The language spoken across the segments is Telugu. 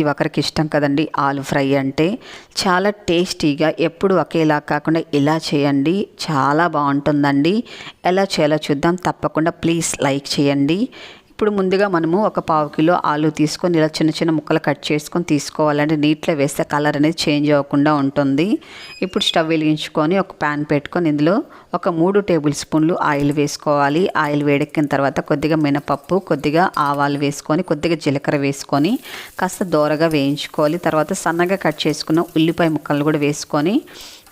ప్రతి ఒక్కరికి ఇష్టం కదండి. ఆలు ఫ్రై అంటే చాలా టేస్టీగా ఎప్పుడు ఒకేలా కాకుండా ఇలా చేయండి. చాలా బాగుంటుందండి. ఎలా చేయాలో చూద్దాం. తప్పకుండా ప్లీజ్ లైక్ చేయండి. ఇప్పుడు ముందుగా మనము ఒక పావు కిలో ఆలు తీసుకొని ఇలా చిన్న చిన్న ముక్కలు కట్ చేసుకొని తీసుకోవాలంటే నీటిలో వేస్తే కలర్ అనేది చేంజ్ అవ్వకుండా ఉంటుంది. ఇప్పుడు స్టవ్ వెలిగించుకొని ఒక ప్యాన్ పెట్టుకొని ఇందులో ఒక మూడు టేబుల్ స్పూన్లు ఆయిల్ వేసుకోవాలి. ఆయిల్ వేడెక్కిన తర్వాత కొద్దిగా మినపప్పు కొద్దిగా ఆవాలు వేసుకొని కొద్దిగా జీలకర్ర వేసుకొని కాస్త దోరగా వేయించుకోవాలి. తర్వాత సన్నగా కట్ చేసుకున్న ఉల్లిపాయ ముక్కలు కూడా వేసుకొని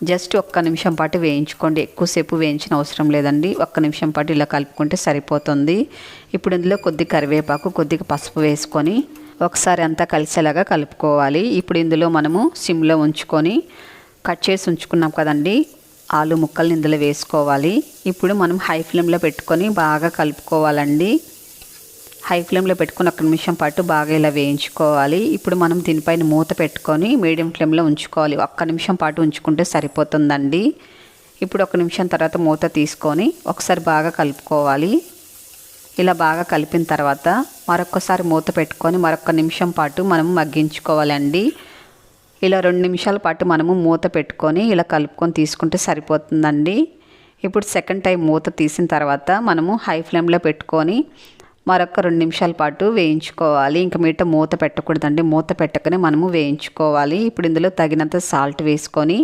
జస్ట్ ఒక్క నిమిషం పాటు వేయించుకోండి. ఎక్కువసేపు వేయించిన అవసరం లేదండి. ఒక్క నిమిషం పాటు ఇలా కలుపుకుంటే సరిపోతుంది. ఇప్పుడు ఇందులో కొద్ది కరివేపాకు కొద్దిగా పసుపు వేసుకొని ఒకసారి అంతా కలిసేలాగా కలుపుకోవాలి. ఇప్పుడు ఇందులో మనము సిమ్లో ఉంచుకొని కట్ చేసి ఉంచుకున్నాం కదండి. ఆలు ముక్కలు ఇందులో వేసుకోవాలి. ఇప్పుడు మనం హై ఫ్లేమ్లో పెట్టుకొని బాగా కలుపుకోవాలండి. హై ఫ్లేమ్లో పెట్టుకుని ఒక నిమిషం పాటు బాగా ఇలా వేయించుకోవాలి. ఇప్పుడు మనం దీనిపైన మూత పెట్టుకొని మీడియం ఫ్లేమ్లో ఉంచుకోవాలి. ఒక్క నిమిషం పాటు ఉంచుకుంటే సరిపోతుందండి. ఇప్పుడు ఒక నిమిషం తర్వాత మూత తీసుకొని ఒకసారి బాగా కలుపుకోవాలి. ఇలా బాగా కలిపిన తర్వాత మరొకసారి మూత పెట్టుకొని మరొక నిమిషం పాటు మనం మగ్గించుకోవాలండి. ఇలా రెండు నిమిషాల పాటు మనము మూత పెట్టుకొని ఇలా కలుపుకొని తీసుకుంటే సరిపోతుందండి. ఇప్పుడు సెకండ్ టైం మూత తీసిన తర్వాత మనము హై ఫ్లేమ్లో పెట్టుకొని మరొక రెండు నిమిషాల పాటు వేయించుకోవాలి. ఇంకా మీట మూత పెట్టకూడదండి. మూత పెట్టకనే మనము వేయించుకోవాలి. ఇప్పుడు ఇందులో తగినంత సాల్ట్ వేసుకొని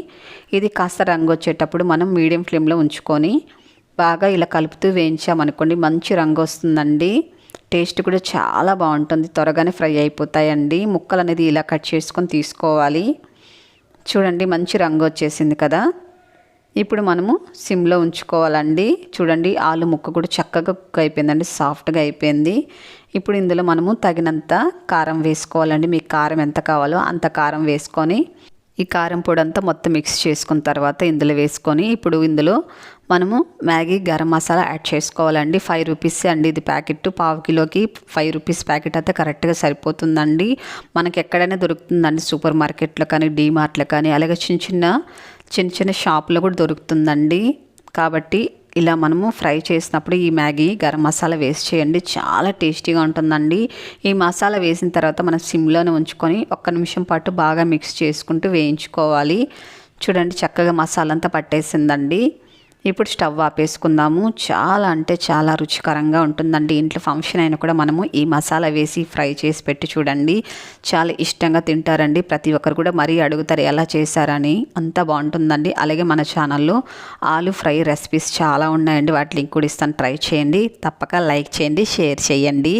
ఇది కాస్త రంగు వచ్చేటప్పుడు మనం మీడియం ఫ్లేమ్లో ఉంచుకొని బాగా ఇలా కలుపుతూ వేయించామనుకోండి మంచి రంగు వస్తుందండి. టేస్ట్ కూడా చాలా బాగుంటుంది. త్వరగానే ఫ్రై అయిపోతాయండి. ముక్కలు అనేది ఇలా కట్ చేసుకొని తీసుకోవాలి. చూడండి మంచి రంగు వచ్చేసింది కదా. ఇప్పుడు మనము సిమ్లో ఉంచుకోవాలండి. చూడండి ఆలు ముక్క కూడా చక్కగా కుక్ అయిపోయిందండి సాఫ్ట్గా అయిపోయింది. ఇప్పుడు ఇందులో మనము తగినంత కారం వేసుకోవాలండి. మీకు కారం ఎంత కావాలో అంత కారం వేసుకొని ఈ కారం పొడి అంతా మొత్తం మిక్స్ చేసుకున్న తర్వాత ఇందులో వేసుకొని ఇప్పుడు ఇందులో మనము మ్యాగీ గరం మసాలా యాడ్ చేసుకోవాలండి. ఫైవ్ రూపీస్ అండి ఇది ప్యాకెట్. పావు కిలోకి ఫైవ్ రూపీస్ ప్యాకెట్ అయితే కరెక్ట్గా సరిపోతుందండి. మనకి ఎక్కడైనా దొరుకుతుందండి సూపర్ మార్కెట్లో కానీ డీమార్ట్లో కానీ అలాగే చిన్న చిన్న చిన్న చిన్న షాపులో కూడా దొరుకుతుందండి. కాబట్టి ఇలా మనము ఫ్రై చేసినప్పుడు ఈ మ్యాగీ గరం మసాలా వేస్ట్ చేయండి. చాలా టేస్టీగా ఉంటుందండి. ఈ మసాలా వేసిన తర్వాత మనం సిమ్లోనే ఉంచుకొని ఒక్క నిమిషం పాటు బాగా మిక్స్ చేసుకుంటూ వేయించుకోవాలి. చూడండి చక్కగా మసాలా అంతా పట్టేసిందండి. ఇప్పుడు స్టవ్ ఆపేసుకుందాము. చాలా అంటే చాలా రుచికరంగా ఉంటుందండి. ఇంట్లో ఫంక్షన్ అయినా కూడా మనము ఈ మసాలా వేసి ఫ్రై చేసి పెట్టి చూడండి. చాలా ఇష్టంగా తింటారండి. ప్రతి ఒక్కరు కూడా మరీ అడుగుతారు ఎలా చేశారని? అంత బాగుంటుందండి. అలాగే మన ఛానల్లో ఆలు ఫ్రై రెసిపీస్ చాలా ఉన్నాయండి. వాటి లింక్ కూడా ఇస్తాను. ట్రై చేయండి. తప్పక లైక్ చేయండి షేర్ చేయండి.